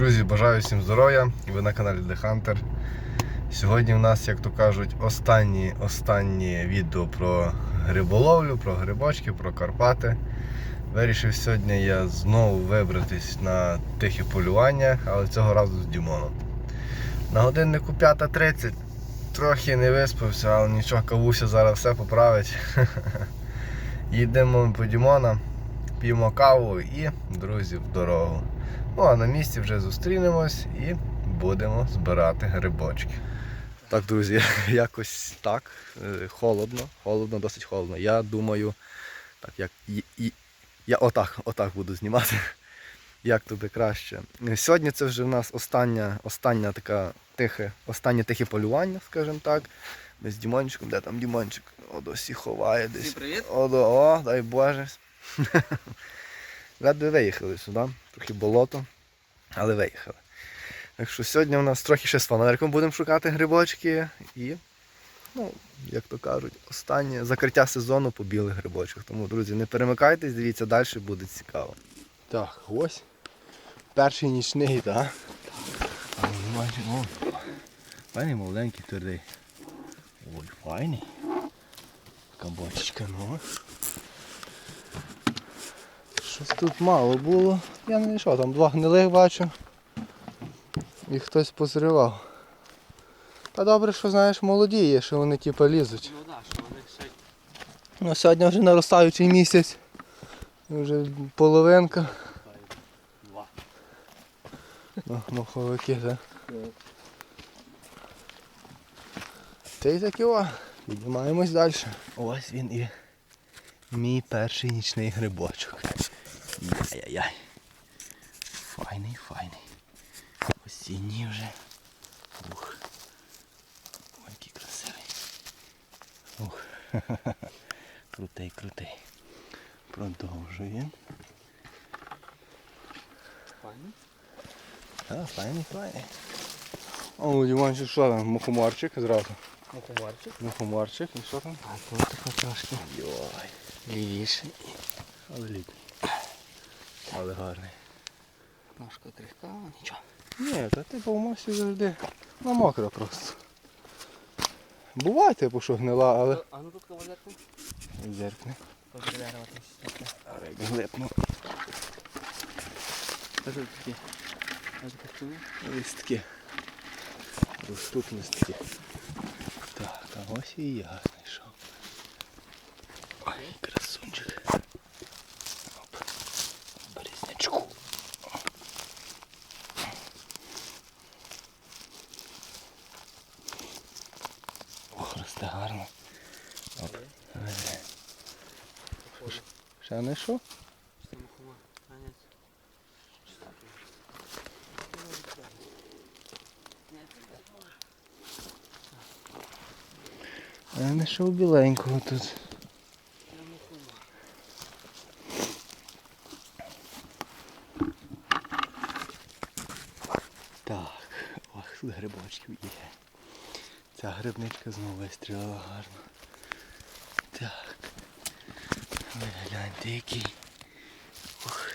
Друзі, бажаю всім здоров'я. Ви на каналі The Hunter. Сьогодні в нас, як то кажуть, останні, останні відео про гриболовлю, про грибочки, про Карпати. Вирішив сьогодні я знову вибратись на тихе полювання, але цього разу з Дімоном. На годиннику 5.30 трохи не виспався, але нічого, кавуся зараз все поправить. Їдемо по Дімона, п'ємо каву і, друзі, в дорогу. Ну а на місці вже зустрінемось і будемо збирати грибочки. Так, друзі, якось так. е, Холодно, холодно, досить холодно. Я думаю, так, як і, і, я отак, отак буду знімати. Як тобі краще. Сьогодні це вже в нас остання, остання така тихе, останнє тихе полювання, скажімо так. Ми з Дімончиком, де там Дімончик? О, досі ховає десь. Всім привіт. О, до- о, дай Боже. Ледве виїхали сюди, трохи болото, але виїхали. Так що сьогодні у нас трохи ще з фонариком будемо шукати грибочки і, ну, як то кажуть, останнє закриття сезону по білих грибочках. Тому, друзі, не перемикайтесь, дивіться далі, буде цікаво. Так, ось. Перший нічний, так? О, файний маленький твердий. Ой, файний. Кабачечка, ну. Щось тут мало було. Я не знайшов, там два гнилих бачу. І хтось позривав. Та добре, що знаєш, молоді є, що вони типу лізуть. Ну так, що вони ще Ну сьогодні вже наростаючий місяць. Вже половинка. два. Ну, маховики, так. Та й такі о. Піднімаємось далі. Ось він і мій перший нічний грибочок. Яй-яй-яй. Файний, файний. Осінній вже. Ух. Ой, який красивий. Ух. Крутий, крутий. Продовжуємо. Файно. А, файний, файний. О, Діманчик, що там? Мухоморчик зразу. Мухоморчик. Мухоморчик, і що там? А тут така трошки Йой. Але літній. Але гарний. Ножка крихка, нічого. Ні, та ти по масі завжди на мокро просто. Буває, типу, що гнила, але. А ну тут кавалерку. Зеркне. Як глипну. Та тут такі. Листки. Листки. Так, а ось і я знайшов. Ой, красунчик. Оп. Березнячку. Ох, росте гарно. Оп. Ще не що? А. Я знайшов біленького тут. Це мухомор. Так, ох, тут грибочків є. Ця знову вистрілила гарно. Так. Ви гляньте який. Ух.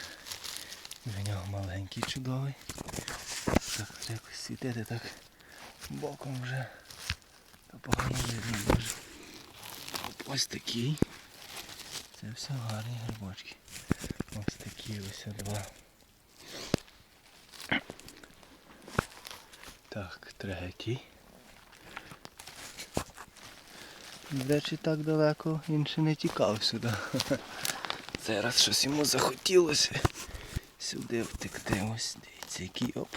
В нього маленький чудовий. Так якось світити так боком вже. Та погано видно дуже. Ось такий. Це все гарні грибочки. Ось такі ось два. Так, третій. До речі, так далеко він не тікав сюди. Зараз щось йому захотілося сюди втекти. Ось дивіться, який оп.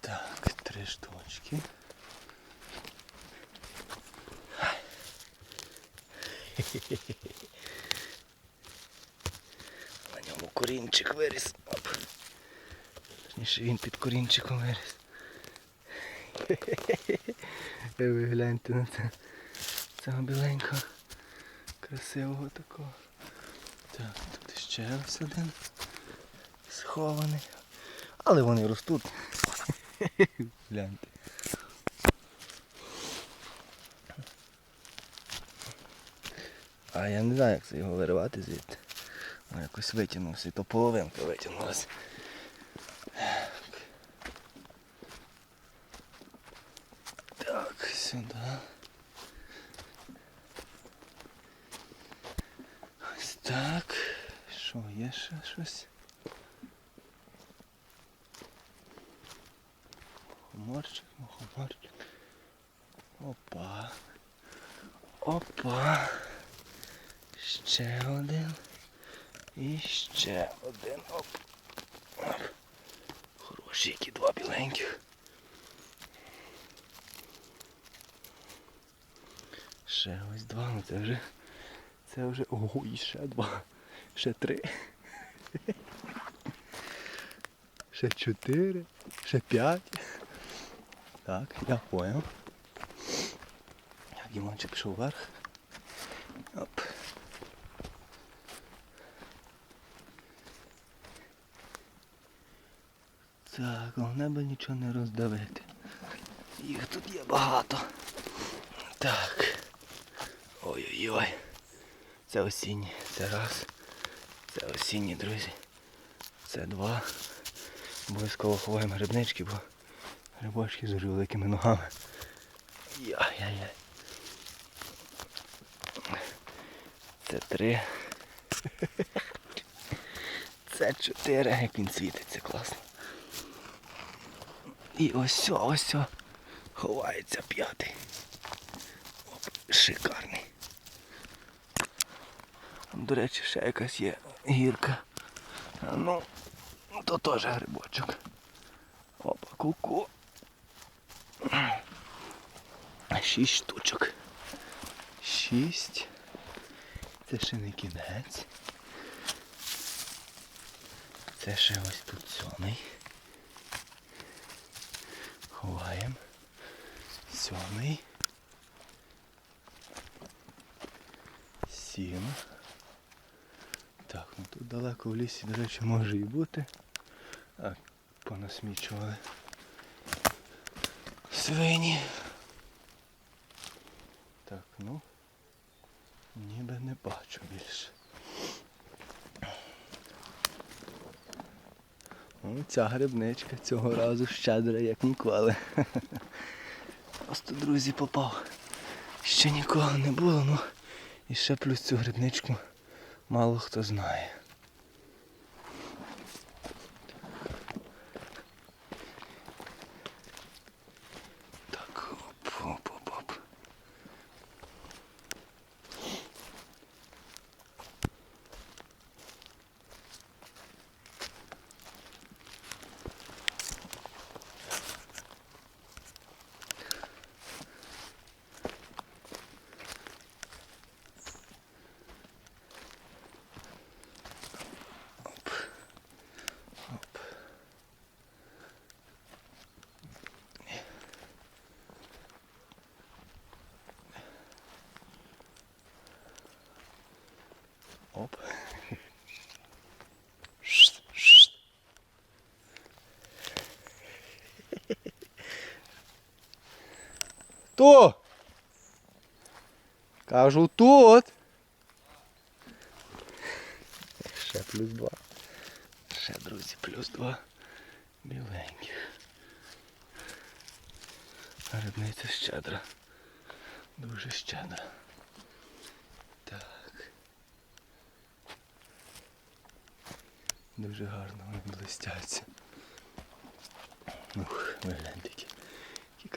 Так, три штучки. На ньому корінчик виріс. Точніше він під корінчиком виріс. Ви гляньте на це. Цього біленького. Красивого такого. Так, тут ще ось один схований. Але вони ростуть. Гляньте. А я не знаю, як це його виривати звідти. Ну, якось витягнувся, і то половинка витягнулася. Так, сюди. Ось так. Що, є ще щось? Мухоморчик, мухоморчик. Опа. Опа. Ще один. І ще один. Оп. Оп. Хороші, які два біленьких. Ще ось два, ну це вже. Це вже. Ого, і ще два. Ще три. Ще чотири. Ще п'ять. Так, я понял. Дімончик пішов вверх. Так, головне би нічого не роздавити. Їх тут є багато. Так. Ой-ой-ой. Це осінні. Це раз. Це осінні, друзі. Це два. Обов'язково ховаємо грибнички, бо грибочки з дуже великими ногами. Яй-яй-яй. Це три. Це чотири, як він світиться класно. І ось ось. Ховається п'ятий. Шикарний. До речі, ще якась є гірка. Ну, то теж грибочок. Опа, ку-ку. Шість штучок. Шість. Це ще не кінець. Це ще ось тут сьомий. Ховаємо. Сьомий. Сім. Так, ну тут далеко в лісі, до речі, може і бути. А, понасмічували. Свині. Так, ну. Ніби не бачу більше. Ця грибничка цього разу щедра, як ніколи. Просто, друзі, попав. Ще нікого не було, ну і ще плюс цю грибничку мало хто знає. Так, оп, оп, оп, оп. Оп. Оп. То! Кажу тут. Ще плюс два. Ще, друзі, плюс два біленьких. Грибниця щедра. Дуже щедра. Так. Дуже гарно вони блистяться. Ух, ви гляньте, які, які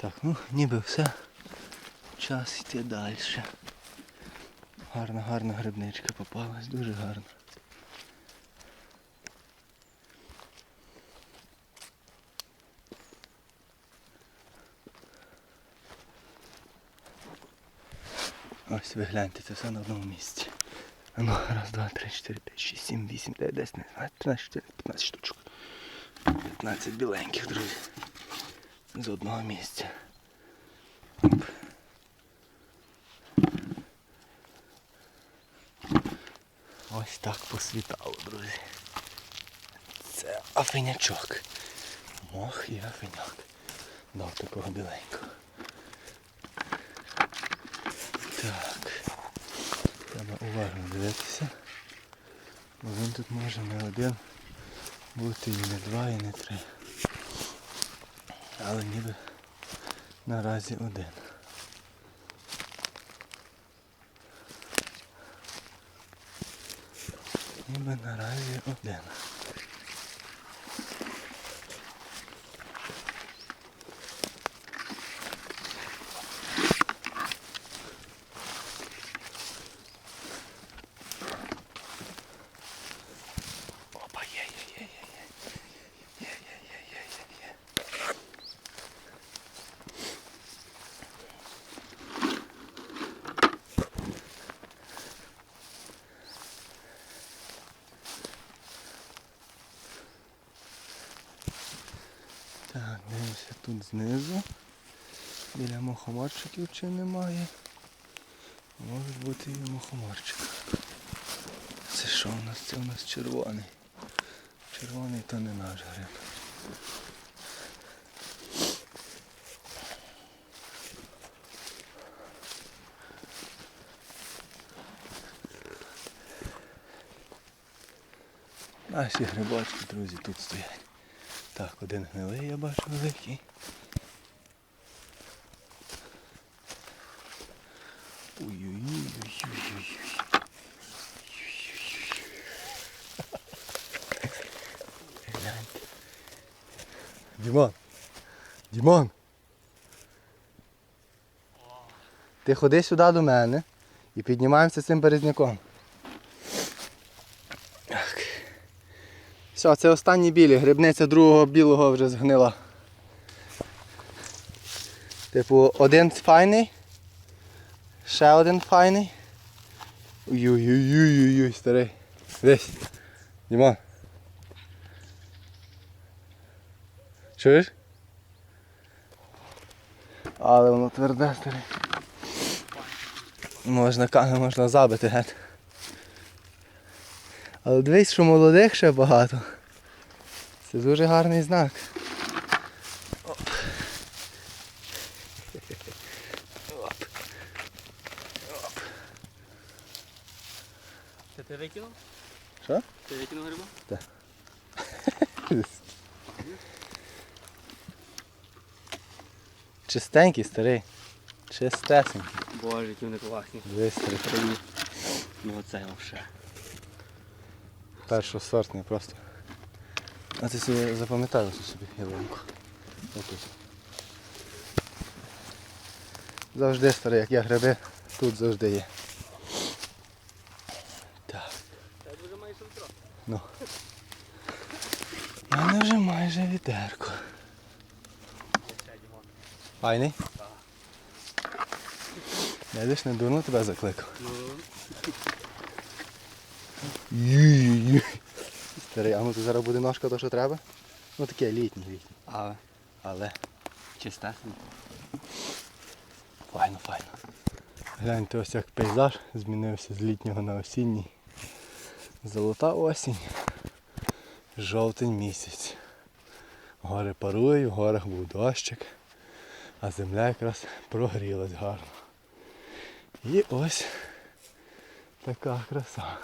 Так, ну ніби все. Час йти далі. Гарна, гарна грибничка попалась, дуже гарна. Ось ви гляньте, це все на одному місці. Ну, раз, два, три, чотири, п'ять, шість, сім, вісім, дев'ять, десять, не знаю, 13, 14, 15 штучок. 15 біленьких, друзі. З одного місця. Ось так посвітало, друзі. Це афинячок. Мох і афиняк. Дав такого біленького. Так. Треба уважно дивитися. Бо він тут може не один бути і не два, і не три. Але ніби наразі один. Ніби наразі один. Опа, є, є, є, є, є. Є, є, є, є, є, є. Так, дивимося тут знизу. Біля мухоморчиків чи немає. Може бути і мухоморчик. Це що у нас? Це у нас червоний. Червоний то не наш гриб. Наші грибочки, друзі, тут стоять. Так, один гнилий я бачу великий. Ой-ой-ой-ой-ой-ой. Гляньте. Дімон. Дімон. Ти ходи сюди до мене і піднімаємося цим березняком. Все, це останні білі. Грибниця другого білого вже згнила. Типу, один файний. Ще один файний. Ой-ой-ой-ой-ой, старий. Десь. Дімон. Чуєш? Але воно тверде, старий. Можна камінь можна забити геть. Але дивись, що молодих ще багато. Це дуже гарний знак. Оп. Оп. Це ти викинув? Що? Ти викинув гриба? Чистенький, старий. Чистесенький. Боже, які вони класні. Дивись, старий. Ну оце взагалі. Першосортний просто. А ти собі запам'ятай собі ялинку. Отут. Завжди старий, як я гриби, тут завжди є. Так, Це дуже майже утро. ну. У мене вже майже Дімон. Файний? Я лиш не дурно тебе закликав. Ю-ю-ю. Старий, а ну то зараз буде ножка, то що треба? Ну таке літній літній. але Але чистесенько. файно, файно. Гляньте ось як пейзаж змінився з літнього на осінній. Золота осінь. Жовтень місяць. Гори парують, в горах був дощик, а земля якраз прогрілась гарно. І ось така краса.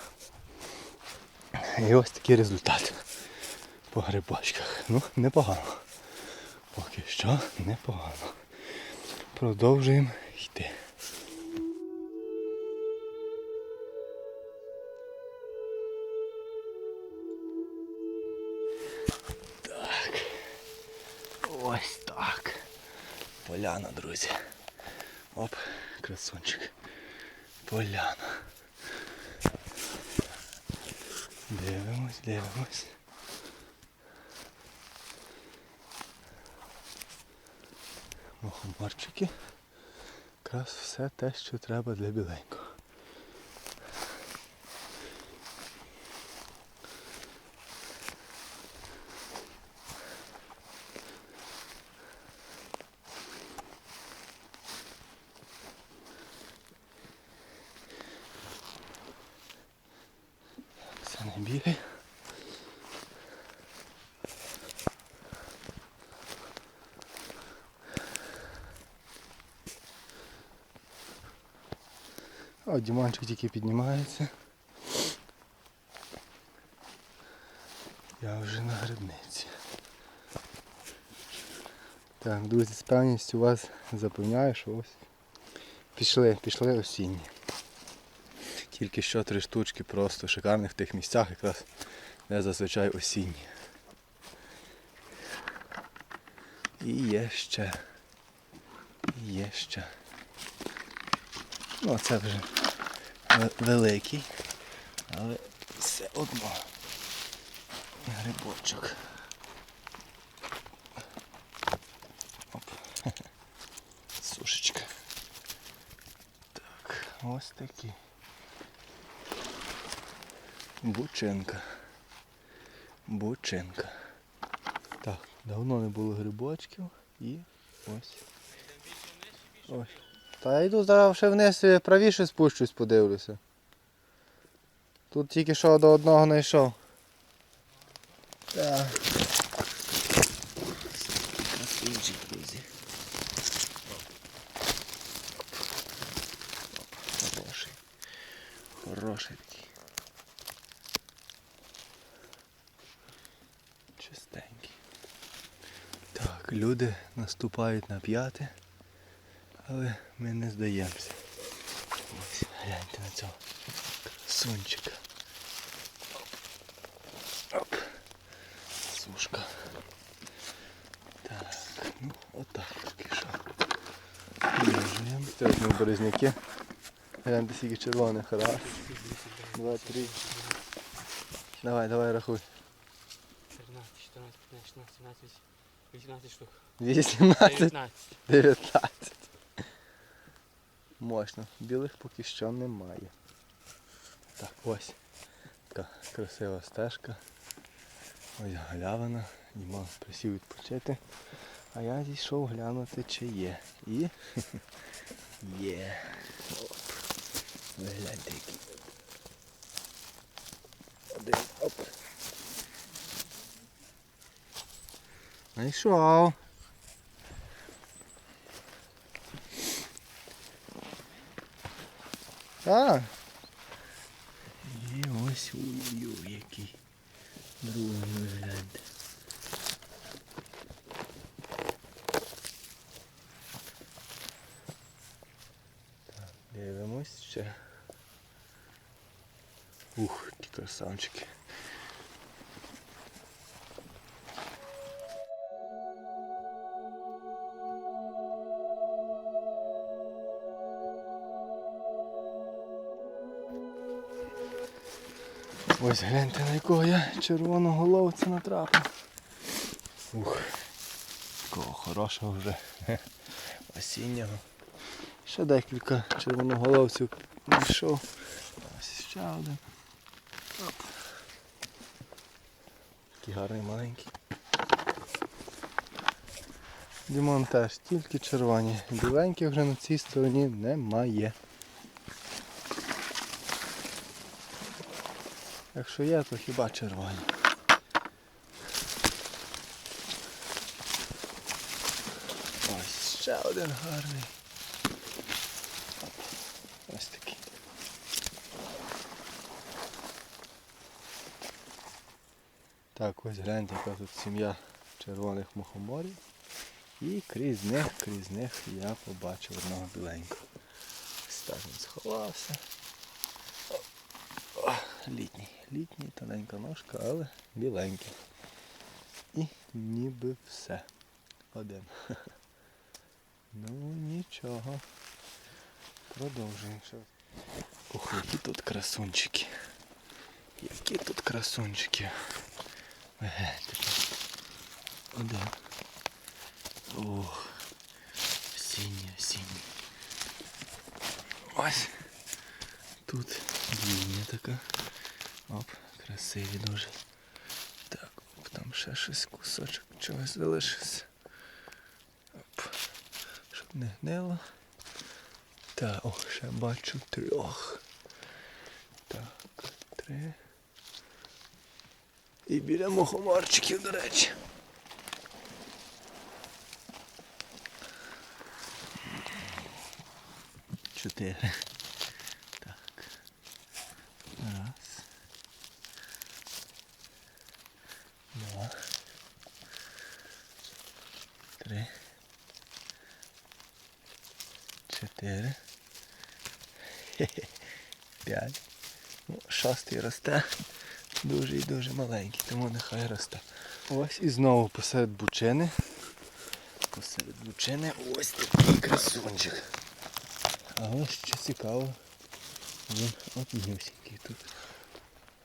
І ось такий результат по грибочках. Ну, непогано. Поки що непогано. Продовжуємо йти. Так. Ось так. Поляна, друзі. Оп, красунчик. Поляна. Дивимось, дивимось. Мухоморчики. Якраз все те, що треба для біленького. А Діманчик тільки піднімається. Я вже на грибниці. Так, друзі, з певністю вас запевняю, що ось пішли, пішли осінні. Тільки що три штучки просто шикарних в тих місцях, якраз де зазвичай осінні. І є ще. І є ще. Ну, це вже великий, але все одно грибочок. Оп. Сушечка. Так, ось такі. Бученка. Бученка. Так, давно не було грибочків і ось. Ось. Та йду зараз ще вниз правіше спущусь, подивлюся. Тут тільки що до одного знайшов. Так. Хороший. Хороший такий. Чистенький. Так, люди наступають на п'яте, але ми не здаємося. Ось, гляньте на цього красунчика. Оп. Оп. Сушка. Так, ну отак поки що. Це ось ми березняки. Гляньте скільки червоних. Раз, два, три. Давай, давай рахуй. 13, 14, 15, 16, 17, 18 штук. 18, 19. 19. Мощно. Білих поки що немає. Так, ось. Така красива стежка. Ось галявина. Дімон присів відпочити. А я зійшов глянути, чи є. І є. Оп. Ви гляньте який. Один. Оп. Знайшов. А. І ось ой-ой, який. Другий вигляд. Так, дивимось ще. Ух, ті красавчики. Ось гляньте на якого я червоного головця натрапив. Ух, такого хорошого вже осіннього. Ще декілька червоноголовців знайшов. Ось ще один. Оп. Такий гарний маленький. Дімон теж тільки червоні. Біленьких вже на цій стороні немає. Якщо є, то хіба червоні. Ось ще один гарний. Ось такий. Так, ось гляньте, яка тут сім'я червоних мухоморів. І крізь них, крізь них я побачив одного біленького. Ось так він сховався. Літній, літній, тоненька ножка, але біленький. І ніби все. Один. Ну нічого. Продовжуємо. Ох, які тут красунчики. Які тут красунчики. Ви гляньте. Один. Ох. Осінній, осінній. Ось. Тут двійня така. Оп, красиві дуже. Так, оп, там ще щось кусочок чогось залишився. Оп. Щоб не гнило. Та, о, ще бачу трьох. Так, три. І біля мухоморчиків, до речі. Чотири. Так. Раз. Два. Три. Чотири. Хе-хе. П'ять. Ну, шостий росте. Дуже і дуже маленький, тому нехай росте. Ось і знову посеред бучини. Посеред бучини ось такий красунчик. А ось що цікаво. Він однюсінький тут.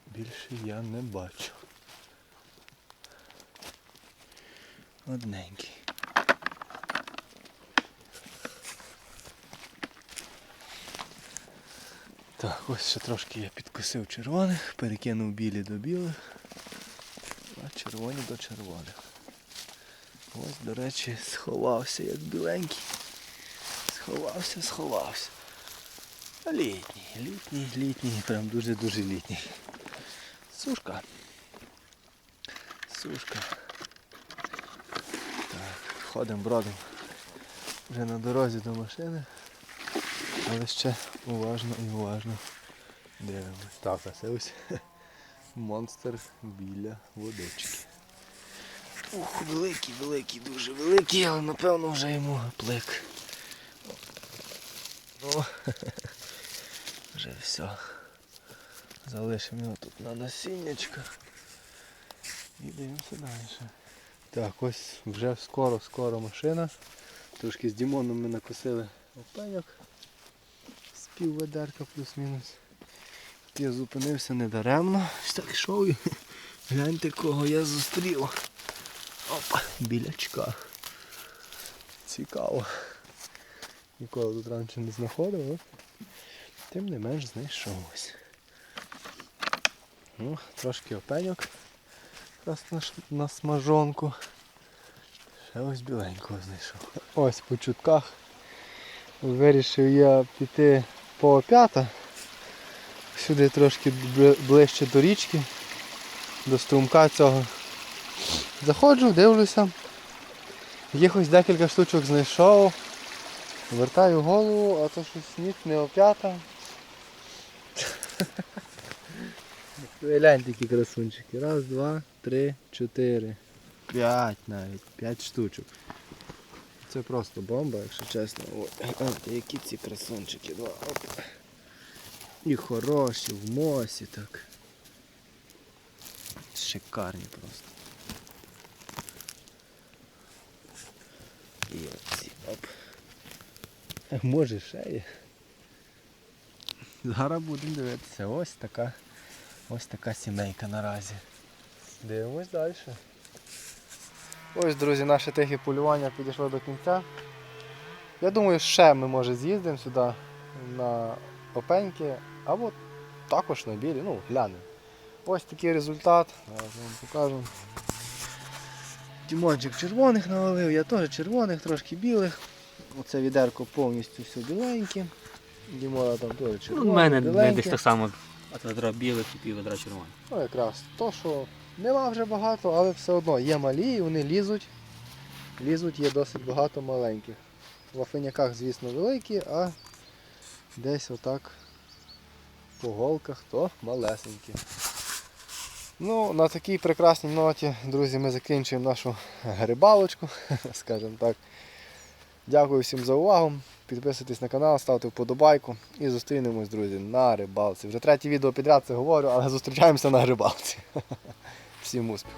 Більше я не бачу. Одненький. Так, ось ще трошки я підкосив червоних, перекинув білі до білих, а червоні до червоних. Ось, до речі, сховався як біленький. Сховався, сховався. Літній, літній, літній, прям дуже-дуже літній. Сушка. Сушка. Так, ходимо, бродимо. Вже на дорозі до машини. Але ще уважно і уважно дивимось. Так, а це ось монстр біля водички. Ух, великий, великий, дуже великий, але напевно вже йому гаплик. О, вже все. Залишимо його тут на насіннячках. І дивимося далі. Так, ось вже скоро-скоро машина. Трошки з Дімоном ми накосили опеньок пів ведерка плюс-мінус. Я зупинився недаремно. Ось так йшов і гляньте кого я зустрів. Опа, білячка. Цікаво. Ніколи тут раніше не знаходив, тим не менш знайшов ось. Ну, трошки опеньок. Якраз на смажонку. Ще ось біленького знайшов. Ось по чутках Вирішив я піти по опята. Сюди трошки ближче до річки, до струмка цього. Заходжу, дивлюся. Їх ось декілька штучок знайшов. Вертаю голову, а то щось ніч не опята. Глянь такі красунчики. Раз, два, три, чотири. П'ять навіть. П'ять штучок. Це просто бомба, якщо чесно. Ой, які ці красунчики. Два. Оп. І хороші, в мосі так. Шикарні просто. І оці. Оп. Може ще є. Зараз будемо дивитися. Ось така. Ось така сімейка наразі. Дивимось далі. Ось, друзі, наше тихе полювання підійшло до кінця. Я думаю, ще ми може з'їздимо сюди на опеньки або також на білі, ну, глянемо. Ось такий результат. Зараз вам покажу. Тімончик червоних навалив, я теж червоних, трошки білих. Оце відерко повністю все біленьке. Дімона там теж. Ну, у мене біленьке. десь так само от ведра білих і пів ведра червоних. Ну якраз то, що нема вже багато, але все одно є малі і вони лізуть. Лізуть, є досить багато маленьких. В афиняках, звісно, великі, а десь отак по голках то малесенькі. Ну, на такій прекрасній ноті, друзі, ми закінчуємо нашу рибалочку, скажімо так. Дякую всім за увагу. Підписуйтесь на канал, ставте вподобайку і зустрінемось, друзі, на рибалці. Вже третє відео підряд це говорю, але зустрічаємося на рибалці. Всім успіху!